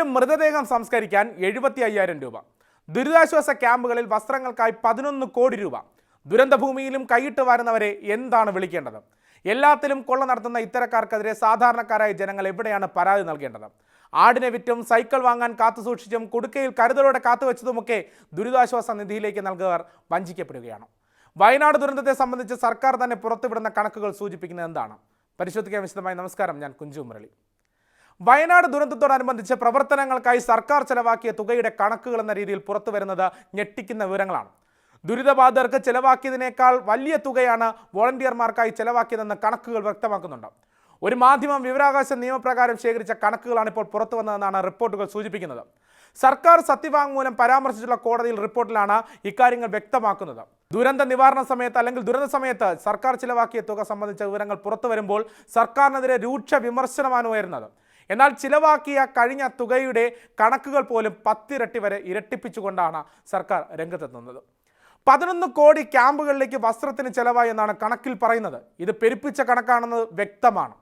ഒരു മൃതദേഹം സംസ്കരിക്കാൻ എഴുപത്തി അയ്യായിരം രൂപ. ദുരിതാശ്വാസ ക്യാമ്പുകളിൽ വസ്ത്രങ്ങൾക്കായി പതിനൊന്ന് കോടി രൂപ. ദുരന്തഭൂമിയിലും കൈയിട്ട് വരുന്നവരെ എന്താണ് വിളിക്കേണ്ടത്? എല്ലാത്തിലും കൊള്ള നടത്തുന്ന ഇത്തരക്കാർക്കെതിരെ സാധാരണക്കാരായ ജനങ്ങൾ എവിടെയാണ് പരാതി നൽകേണ്ടത്? ആടിനെ വിറ്റും സൈക്കിൾ വാങ്ങാൻ കാത്തുസൂക്ഷിച്ചും കുടുക്കയിൽ കരുതലോടെ കാത്തുവെച്ചതുമൊക്കെ ദുരിതാശ്വാസ നിധിയിലേക്ക് നൽകുന്നവർ വഞ്ചിക്കപ്പെടുകയാണ്. വയനാട് ദുരന്തത്തെ സംബന്ധിച്ച് സർക്കാർ തന്നെ പുറത്തുവിടുന്ന കണക്കുകൾ സൂചിപ്പിക്കുന്നത് എന്താണ്? പരിശോധിക്കാൻ വിശദമായി നമസ്കാരം. ഞാൻ കുഞ്ചു മുരളി വയനാട് ദുരന്തത്തോടനുബന്ധിച്ച് പ്രവർത്തനങ്ങൾക്കായി സർക്കാർ ചെലവാക്കിയ തുകയുടെ കണക്കുകൾ എന്ന രീതിയിൽ പുറത്തു വരുന്നത് ഞെട്ടിക്കുന്ന വിവരങ്ങളാണ്. ദുരിതബാധിതർക്ക് ചെലവാക്കിയതിനേക്കാൾ വലിയ തുകയാണ് വോളണ്ടിയർമാർക്കായി ചെലവാക്കിയതെന്ന് കണക്കുകൾ വ്യക്തമാക്കുന്നുണ്ട്. ഒരു മാധ്യമം വിവരാവകാശ നിയമപ്രകാരം ശേഖരിച്ച കണക്കുകളാണ് ഇപ്പോൾ പുറത്തു വന്നതെന്നാണ് റിപ്പോർട്ടുകൾ സൂചിപ്പിക്കുന്നത്. സർക്കാർ സത്യവാങ്മൂലം പരാമർശിച്ചുള്ള കോടതിയിൽ റിപ്പോർട്ടിലാണ് ഇക്കാര്യങ്ങൾ വ്യക്തമാക്കുന്നത്. ദുരന്ത നിവാരണ സമയത്ത് അല്ലെങ്കിൽ ദുരന്ത സമയത്ത് സർക്കാർ ചിലവാക്കിയ തുക സംബന്ധിച്ച വിവരങ്ങൾ പുറത്തു വരുമ്പോൾ സർക്കാരിനെതിരെ രൂക്ഷ വിമർശനമാണ് ഉയരുന്നത്. എന്നാൽ ചിലവാക്കിയ കഴിഞ്ഞ തുകയുടെ കണക്കുകൾ പോലും പത്തിരട്ടി വരെ ഇരട്ടിപ്പിച്ചുകൊണ്ടാണ് സർക്കാർ രംഗത്തെത്തുന്നത്. പതിനൊന്ന് കോടി ക്യാമ്പുകളിലേക്ക് വസ്ത്രത്തിന് ചെലവായി എന്നാണ് കണക്കിൽ പറയുന്നത്. ഇത് പെരുപ്പിച്ച കണക്കാണെന്ന് വ്യക്തമാണ്.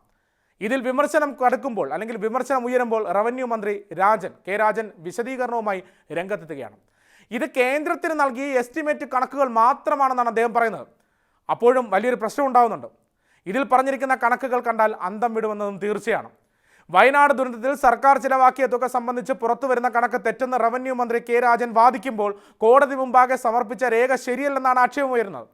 ഇതിൽ വിമർശനം കടക്കുമ്പോൾ അല്ലെങ്കിൽ വിമർശനം ഉയരുമ്പോൾ റവന്യൂ മന്ത്രി രാജൻ കെ രാജൻ വിശദീകരണവുമായി രംഗത്തെത്തുകയാണ്. ഇത് കേന്ദ്രത്തിന് നൽകിയ എസ്റ്റിമേറ്റ് കണക്കുകൾ മാത്രമാണെന്നാണ് അദ്ദേഹം പറയുന്നത്. അപ്പോഴും വലിയൊരു പ്രശ്നം ഉണ്ടാകുന്നുണ്ട് ഇതിൽ പറഞ്ഞിരിക്കുന്ന കണക്കുകൾ കണ്ടാൽ അന്തം വിടുമെന്നതും തീർച്ചയാണ്. വയനാട് ദുരന്തത്തിൽ സർക്കാർ ചിലവാക്കിയ തുക സംബന്ധിച്ച് പുറത്തുവരുന്ന കണക്ക് തെറ്റെന്ന് റവന്യൂ മന്ത്രി കെ രാജൻ വാദിക്കുമ്പോൾ കോടതി മുമ്പാകെ സമർപ്പിച്ച രേഖ ശരിയല്ലെന്നാണ് ആക്ഷേപമുയരുന്നത്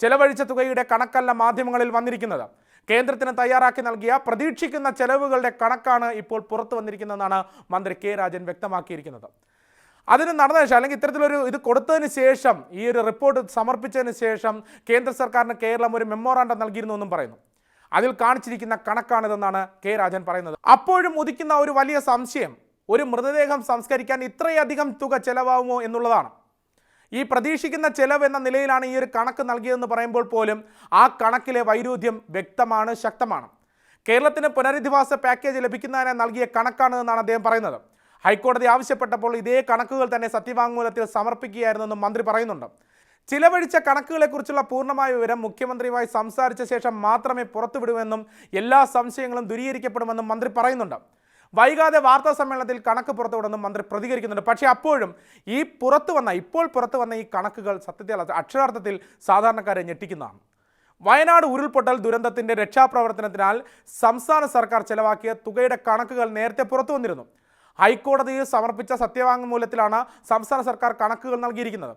ചെലവഴിച്ച തുകയുടെ കണക്കല്ല മാധ്യമങ്ങളിൽ വന്നിരിക്കുന്നത്. കേന്ദ്രത്തിന് തയ്യാറാക്കി നൽകിയ പ്രതീക്ഷിക്കുന്ന ചെലവുകളുടെ കണക്കാണ് ഇപ്പോൾ പുറത്തു വന്നിരിക്കുന്നതെന്നാണ് മന്ത്രി കെ രാജൻ വ്യക്തമാക്കിയിരിക്കുന്നത്. അതിന് നടന്ന ശേഷം അല്ലെങ്കിൽ ഇത്തരത്തിലൊരു ഇത് കൊടുത്തതിന് ശേഷം ഈ ഒരു റിപ്പോർട്ട് സമർപ്പിച്ചതിന് ശേഷം കേന്ദ്ര സർക്കാരിന് കേരളം ഒരു മെമ്മോറാണ്ടം നൽകിയിരുന്നു എന്നും പറയുന്നു. അതിൽ കാണിച്ചിരിക്കുന്ന കണക്കാണിതെന്നാണ് കെ രാജൻ പറയുന്നത്. അപ്പോഴും ഉദിക്കുന്ന ഒരു വലിയ സംശയം ഒരു മൃതദേഹം സംസ്കരിക്കാൻ ഇത്രയധികം തുക ചെലവാകുമോ എന്നുള്ളതാണ്. ഈ പ്രതീക്ഷിക്കുന്ന ചെലവ് എന്ന നിലയിലാണ് ഈ ഒരു കണക്ക് നൽകിയതെന്ന് പറയുമ്പോൾ പോലും ആ കണക്കിലെ വൈരുദ്ധ്യം വ്യക്തമാണ് ശക്തമാണ്. കേരളത്തിന് പുനരധിവാസ പാക്കേജ് ലഭിക്കുന്നതിന് നൽകിയ കണക്കാണെന്നാണ് അദ്ദേഹം പറയുന്നത്. ഹൈക്കോടതി ആവശ്യപ്പെട്ടപ്പോൾ ഇതേ കണക്കുകൾ തന്നെ സത്യവാങ്മൂലത്തിൽ സമർപ്പിക്കുകയായിരുന്നെന്നും മന്ത്രി പറയുന്നുണ്ട്. ചിലവഴിച്ച കണക്കുകളെക്കുറിച്ചുള്ള പൂർണമായ വിവരം മുഖ്യമന്ത്രിയുമായി സംസാരിച്ച ശേഷം മാത്രമേ പുറത്തുവിടുമെന്നും എല്ലാ സംശയങ്ങളും ദുരീകരിക്കപ്പെടുമെന്നും മന്ത്രി പറയുന്നുണ്ട്. വൈകാതെ വാർത്താ സമ്മേളനത്തിൽ കണക്ക് പുറത്തുവിടുമെന്നും മന്ത്രി പ്രതികരിക്കുന്നുണ്ട്. പക്ഷേ അപ്പോഴും ഈ പുറത്തു വന്ന ഇപ്പോൾ പുറത്തു വന്ന ഈ കണക്കുകൾ സത്യത്തിൽ അക്ഷരാർത്ഥത്തിൽ സാധാരണക്കാരെ ഞെട്ടിക്കുന്നതാണ്. വയനാട് ഉരുൾപൊട്ടൽ ദുരന്തത്തിന്റെ രക്ഷാപ്രവർത്തനത്തിനാൽ സംസ്ഥാന സർക്കാർ ചെലവാക്കിയ തുകയുടെ കണക്കുകൾ നേരത്തെ പുറത്തു വന്നിരുന്നു. ഹൈക്കോടതിയിൽ സമർപ്പിച്ച സത്യവാങ്മൂലത്തിലാണ് സംസ്ഥാന സർക്കാർ കണക്കുകൾ നൽകിയിരിക്കുന്നത്.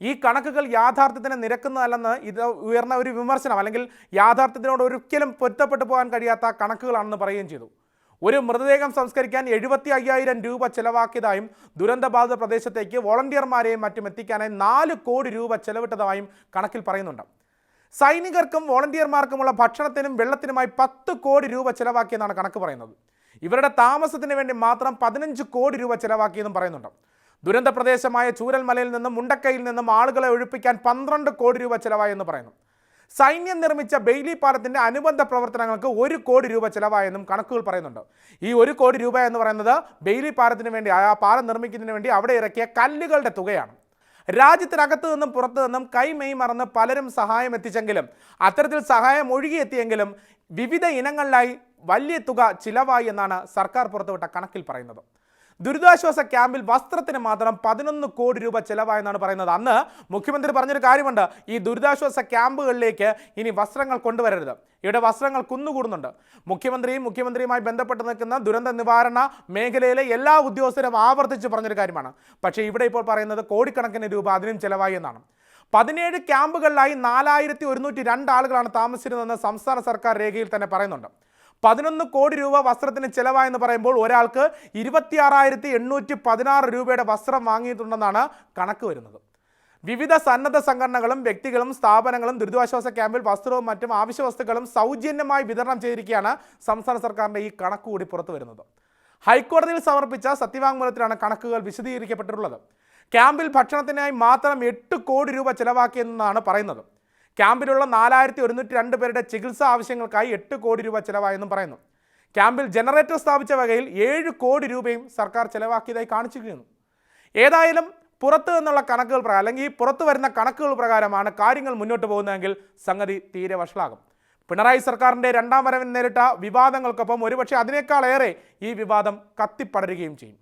ഈ കണക്കുകൾ യാഥാർത്ഥ്യത്തിന് നിരക്കുന്നതല്ലെന്ന് ഇത് ഉയർന്ന ഒരു വിമർശനം അല്ലെങ്കിൽ യാഥാർത്ഥ്യത്തിനോട് ഒരിക്കലും പൊരുത്തപ്പെട്ടു പോകാൻ കഴിയാത്ത കണക്കുകളാണെന്ന് പറയുകയും ചെയ്തു. ഒരു മൃതദേഹം സംസ്കരിക്കാൻ എഴുപത്തി അയ്യായിരം രൂപ ചെലവാക്കിയതായും ദുരന്തബാധിത പ്രദേശത്തേക്ക് വോളണ്ടിയർമാരെയും മറ്റും എത്തിക്കാനായി നാല് കോടി രൂപ ചെലവിട്ടതായും കണക്കിൽ പറയുന്നുണ്ട്. സൈനികർക്കും വോളണ്ടിയർമാർക്കുമുള്ള ഭക്ഷണത്തിനും വെള്ളത്തിനുമായി പത്ത് കോടി രൂപ ചെലവാക്കിയെന്നാണ് കണക്ക് പറയുന്നത്. ഇവരുടെ താമസത്തിന് വേണ്ടി മാത്രം പതിനഞ്ച് കോടി രൂപ ചെലവാക്കിയെന്നും പറയുന്നുണ്ട്. ദുരന്ത പ്രദേശമായ ചൂരൽമലയിൽ നിന്നും മുണ്ടക്കയിൽ നിന്നും ആളുകളെ ഒഴിപ്പിക്കാൻ പന്ത്രണ്ട് കോടി രൂപ ചെലവായെന്ന് പറയുന്നു. സൈന്യം നിർമ്മിച്ച ബെയ്ലി പാലത്തിന്റെ അനുബന്ധ പ്രവർത്തനങ്ങൾക്ക് ഒരു കോടി രൂപ ചെലവായെന്നും കണക്കുകൾ പറയുന്നുണ്ട്. ഈ ഒരു കോടി രൂപ എന്ന് പറയുന്നത് ബെയ്ലി പാലത്തിന് വേണ്ടി ആ പാലം നിർമ്മിക്കുന്നതിന് വേണ്ടി അവിടെ ഇറക്കിയ കല്ലുകളുടെ തുകയാണ്. രാജ്യത്തിനകത്തു നിന്നും പുറത്തു നിന്നും കൈമെയ് മറന്ന് പലരും സഹായം എത്തിച്ചെങ്കിലും അത്തരത്തിൽ സഹായം ഒഴുകിയെത്തിയെങ്കിലും വിവിധ ഇനങ്ങളിലായി വലിയ തുക ചിലവായി എന്നാണ് സർക്കാർ പുറത്തുവിട്ട കണക്കിൽ പറയുന്നത്. ദുരിതാശ്വാസ ക്യാമ്പിൽ വസ്ത്രത്തിന് മാത്രം പതിനൊന്ന് കോടി രൂപ ചെലവായെന്നാണ് പറയുന്നത്. അന്ന് മുഖ്യമന്ത്രി പറഞ്ഞൊരു കാര്യമുണ്ട്. ഈ ദുരിതാശ്വാസ ക്യാമ്പുകളിലേക്ക് ഇനി വസ്ത്രങ്ങൾ കൊണ്ടുവരരുത്. ഇവിടെ വസ്ത്രങ്ങൾ കുന്നുകൂടുന്നുണ്ട്. മുഖ്യമന്ത്രിയും മുഖ്യമന്ത്രിയുമായി ബന്ധപ്പെട്ട് നിൽക്കുന്ന ദുരന്ത നിവാരണ മേഖലയിലെ എല്ലാ ഉദ്യോഗസ്ഥരും ആവർത്തിച്ച് പറഞ്ഞൊരു കാര്യമാണ്. പക്ഷേ ഇവിടെ ഇപ്പോൾ പറയുന്നത് കോടിക്കണക്കിന് രൂപ അതിനും ചെലവായി എന്നാണ്. പതിനേഴ് ക്യാമ്പുകളിലായി നാലായിരത്തി ഒരുന്നൂറ്റി രണ്ട് ആളുകളാണ് താമസിച്ചിരുന്നതെന്ന് സംസ്ഥാന സർക്കാർ രേഖയിൽ തന്നെ പറയുന്നുണ്ട്. പതിനൊന്ന് കോടി രൂപ വസ്ത്രത്തിന് ചിലവായെന്ന് പറയുമ്പോൾ ഒരാൾക്ക് ഇരുപത്തിയാറായിരത്തി എണ്ണൂറ്റി പതിനാറ് രൂപയുടെ വസ്ത്രം വാങ്ങിയിട്ടുണ്ടെന്നാണ് കണക്ക് വരുന്നത്. വിവിധ സന്നദ്ധ സംഘടനകളും വ്യക്തികളും സ്ഥാപനങ്ങളും ദുരിതാശ്വാസ ക്യാമ്പിൽ വസ്ത്രവും മറ്റും ആവശ്യ വസ്തുക്കളും സൗജന്യമായി വിതരണം ചെയ്തിരിക്കുകയാണ് സംസ്ഥാന സർക്കാരിന്റെ ഈ കണക്ക് കൂടി പുറത്തു വരുന്നത്. ഹൈക്കോടതിയിൽ സമർപ്പിച്ച സത്യവാങ്മൂലത്തിലാണ് കണക്കുകൾ വിശദീകരിക്കപ്പെട്ടിട്ടുള്ളത്. ക്യാമ്പിൽ ഭക്ഷണത്തിനായി മാത്രം എട്ട് കോടി രൂപ ചെലവാക്കിയെന്നാണ് പറയുന്നത്. ക്യാമ്പിലുള്ള നാലായിരത്തി ഒരുന്നൂറ്റി രണ്ട് പേരുടെ ചികിത്സാ ആവശ്യങ്ങൾക്കായി എട്ട് കോടി രൂപ ചിലവായെന്നും പറയുന്നു. ക്യാമ്പിൽ ജനറേറ്റർ സ്ഥാപിച്ച വകയിൽ ഏഴ് കോടി രൂപയും സർക്കാർ ചിലവാക്കിയതായി കാണിച്ചിരിക്കുന്നു. ഏതായാലും പുറത്തു നിന്നുള്ള കണക്കുകൾ പ്രകാരം അല്ലെങ്കിൽ പുറത്തു വരുന്ന കണക്കുകൾ പ്രകാരമാണ് കാര്യങ്ങൾ മുന്നോട്ട് പോകുന്നതെങ്കിൽ സംഗതി തീരെ വഷളാകും. പിണറായി സർക്കാരിന്റെ രണ്ടാം വരവിന് നേരിട്ട വിവാദങ്ങൾക്കൊപ്പം ഒരുപക്ഷെ അതിനേക്കാളേറെ ഈ വിവാദം കത്തിപ്പടരുകയും ചെയ്യും.